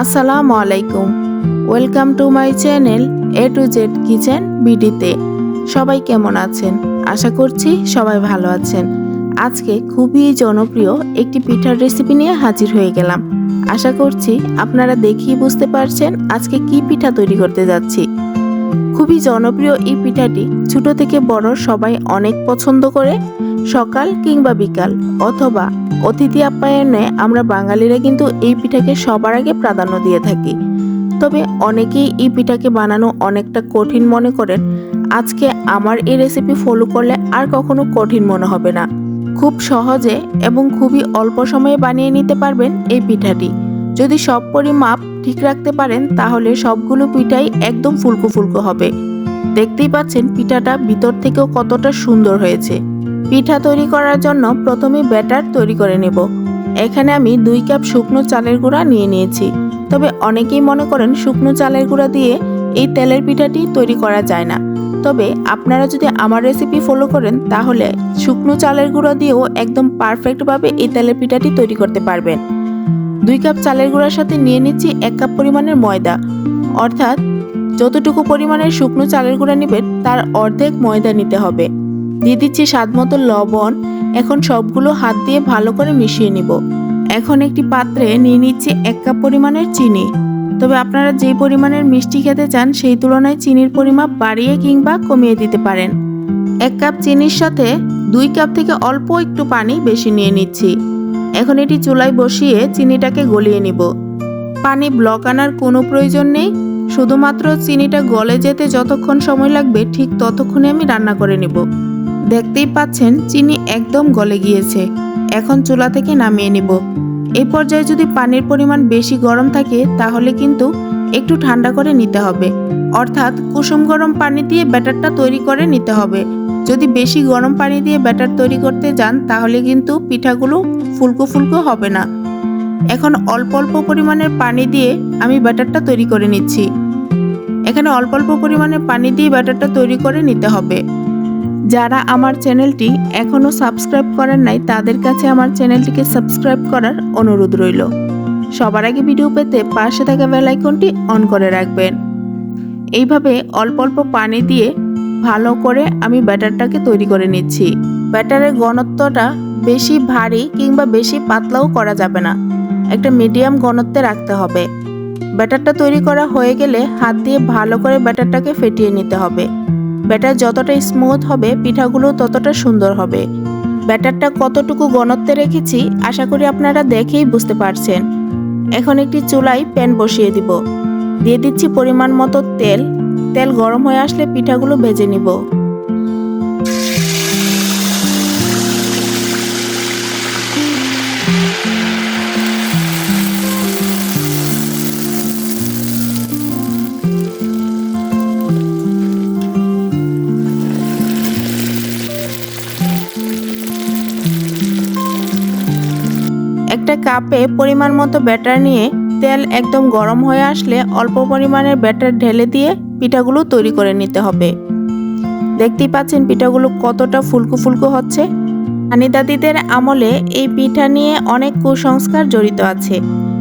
আসসালামু আলাইকুম। Welcome to my channel A to Z kitchen বিডিতে সবাই কেমন আছেন? আশা করছি সবাই ভালো আছেন। আজকে খুবই জনপ্রিয় একটি পিঠার রেসিপি নিয়ে হাজির হয়ে গেলাম। আশা করছি আপনারা দেখেই বুঝতে পারছেন আজকে কি পিঠা তৈরি করতে যাচ্ছি। খুবই জনপ্রিয় এই পিঠাটি ছোট থেকে বড় সবাই অনেক পছন্দ করে। সকাল কিংবা বিকাল, অথবা অতিথি আপ্যায়নে আমরা বাঙালিরা কিন্তু এই পিঠাকে সবার আগে প্রাধান্য দিয়ে থাকি। তবে অনেকেই এই পিঠাকে বানানো অনেকটা কঠিন মনে করেন, আজকে আমার এই রেসিপি ফলো করলে আর কখনো কঠিন মনে হবে না। খুব সহজে এবং খুবই অল্প সময়ে বানিয়ে নিতে পারবেন এই পিঠাটি। যদি সব পরিমাপ ঠিক রাখতে পারেন, তাহলে সবগুলো পিঠাই একদম ফুলকো ফুলকো হবে। দেখতেই পাচ্ছেন পিঠাটা ভিতর থেকেও কতটা সুন্দর হয়েছে। পিঠা তৈরি করার জন্য প্রথমে ব্যাটার তৈরি করে নেব। এখানে আমি দুই কাপ শুকনো চালের গুঁড়া নিয়ে নিয়েছি। তবে অনেকেই মনে করেন শুকনো চালের গুঁড়া দিয়ে এই তেলের পিঠাটি তৈরি করা যায় না। তবে আপনারা যদি আমার রেসিপি ফলো করেন, তাহলে শুকনো চালের গুঁড়া দিয়েও একদম পারফেক্টভাবে এই তেলের পিঠাটি তৈরি করতে পারবেন। দুই কাপ চালের গুঁড়ার সাথে নিয়ে নিচ্ছি এক কাপ পরিমাণের ময়দা। অর্থাৎ যতটুকু পরিমাণের শুকনো চালের গুঁড়া নেবেন, তার অর্ধেক ময়দা নিতে হবে। দিয়ে দিচ্ছি স্বাদ মতো লবণ। এখন সবগুলো হাত দিয়ে ভালো করে মিশিয়ে নিব। এখন একটি পাত্রে নিয়ে নিচ্ছি এক কাপ পরিমাণের চিনি। তবে আপনারা যে পরিমাণের মিষ্টি খেতে চান, সেই তুলনায় চিনির পরিমাপ বাড়িয়ে কিংবা কমিয়ে দিতে পারেন। এক কাপ চিনির সাথে দুই কাপ থেকে অল্প একটু পানি বেশি নিয়ে নিচ্ছি। এখন এটি চুলায় বসিয়ে চিনিটাকে গলিয়ে নিব। পানি ব্লক আনার কোনো প্রয়োজন নেই। শুধুমাত্র চিনিটা গলে যেতে যতক্ষণ সময় লাগবে, ঠিক ততক্ষণে আমি রান্না করে নিব। দেখতেই পাচ্ছেন চিনি একদম গলে গিয়েছে। এখন চুলা থেকে নামিয়ে নিব। এই পর্যায়ে যদি পানির পরিমাণ বেশি গরম থাকে, তাহলে কিন্তু একটু ঠান্ডা করে নিতে হবে। অর্থাৎ কুসুম গরম পানি দিয়ে ব্যাটারটা তৈরি করে নিতে হবে। যদি বেশি গরম পানি দিয়ে ব্যাটার তৈরি করতে যান, তাহলে কিন্তু পিঠাগুলো ফুলকো ফুলকো হবে না। এখন অল্প অল্প পরিমাণের পানি দিয়ে আমি ব্যাটারটা তৈরি করে নিচ্ছি। এখানে অল্প অল্প পরিমাণে পানি দিয়ে ব্যাটারটা তৈরি করে নিতে হবে। যারা আমার চ্যানেলটি এখনও সাবস্ক্রাইব করেন নাই, তাদের কাছে আমার চ্যানেলটিকে সাবস্ক্রাইব করার অনুরোধ রইল। সবার আগে ভিডিও পেতে পাশে থাকা বেল আইকনটি অন করে রাখবেন। এইভাবে অল্প অল্প পানি দিয়ে ভালো করে আমি ব্যাটারটাকে তৈরি করে নিচ্ছি। ব্যাটারের ঘনত্বটা বেশি ভারী কিংবা বেশি পাতলাও করা যাবে না। একটা মিডিয়াম ঘনত্বে রাখতে হবে। ব্যাটারটা তৈরি করা হয়ে গেলে হাত দিয়ে ভালো করে ব্যাটারটাকে ফেটিয়ে নিতে হবে। ব্যাটার যতটা স্মুথ হবে, পিঠাগুলো ততটা সুন্দর হবে। ব্যাটারটা কতটুকু গণত্বে রেখেছি, আশা করি আপনারা দেখেই বুঝতে পারছেন। এখন একটি চুলায় প্যান বসিয়ে দিব। দিয়ে দিচ্ছি পরিমাণ মতো তেল। তেল গরম হয়ে আসলে পিঠাগুলো ভেজে নিব। একটা কাপে পরিমাণ মতো ব্যাটার নিয়ে তেল একদম গরম হয়ে আসলে অল্প পরিমাণের ব্যাটার ঢেলে দিয়ে পিঠাগুলো তৈরি করে নিতে হবে। দেখতেই পাচ্ছেন পিঠাগুলো কতটা ফুলকো ফুলকো হচ্ছে। নানি দাদিদের আমলে এই পিঠা নিয়ে অনেক কুসংস্কার জড়িত আছে।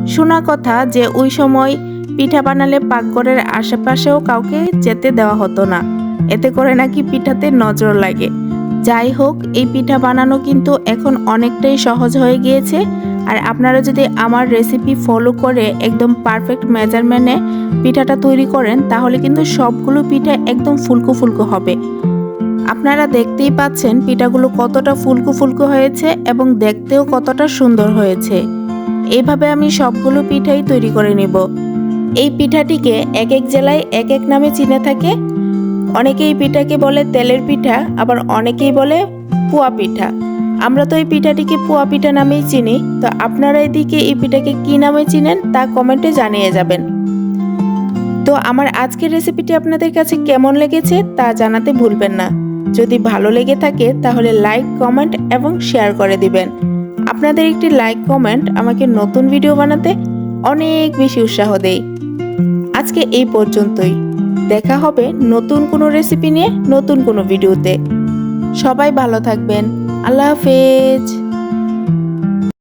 শোনা কথা যে ওই সময় পিঠা বানালে পাকঘরের আশেপাশেও কাউকে যেতে দেওয়া হতো না। এতে করে নাকি পিঠাতে নজর লাগে। যাই হোক, এই পিঠা বানানো কিন্তু এখন অনেকটাই সহজ হয়ে গিয়েছে। আর আপনারা যদি আমার রেসিপি ফলো করে একদম পারফেক্ট মেজারমেন্টে পিঠাটা তৈরি করেন, তাহলে কিন্তু সবগুলো পিঠা একদম ফুলকো ফুলকো হবে। আপনারা দেখতেই পাচ্ছেন পিঠাগুলো কতটা ফুলকো ফুলকো হয়েছে এবং দেখতেও কতটা সুন্দর হয়েছে। এইভাবে আমি সবগুলো পিঠাই তৈরি করে নেব। এই পিঠাটিকে এক এক জেলায় এক এক নামে চিনে থাকে। অনেকেই পিঠাকে বলে তেলের পিঠা, আবার অনেকেই বলে পুয়া পিঠা। আমরা তো এই পিঠাটিকে পোয়া পিঠা নামেই চিনি, তো আপনারা এদিকে এই পিঠাকে কি নামে চিনেন তা কমেন্টে জানিয়ে যাবেন। তো আমার আজকের রেসিপিটি আপনাদের কাছে কেমন লেগেছে তা জানাতে ভুলবেন না। যদি ভালো লেগে থাকে তাহলে লাইক, কমেন্ট এবং শেয়ার করে দিবেন। আপনাদের একটি লাইক, কমেন্ট আমাকে নতুন ভিডিও বানাতে অনেক বেশি উৎসাহ দেয়। আজকে এই পর্যন্তই। দেখা হবে নতুন কোনো রেসিপি নিয়ে নতুন কোনো ভিডিওতে। সবাই ভালো থাকবেন। আল্লাহ হাফেজ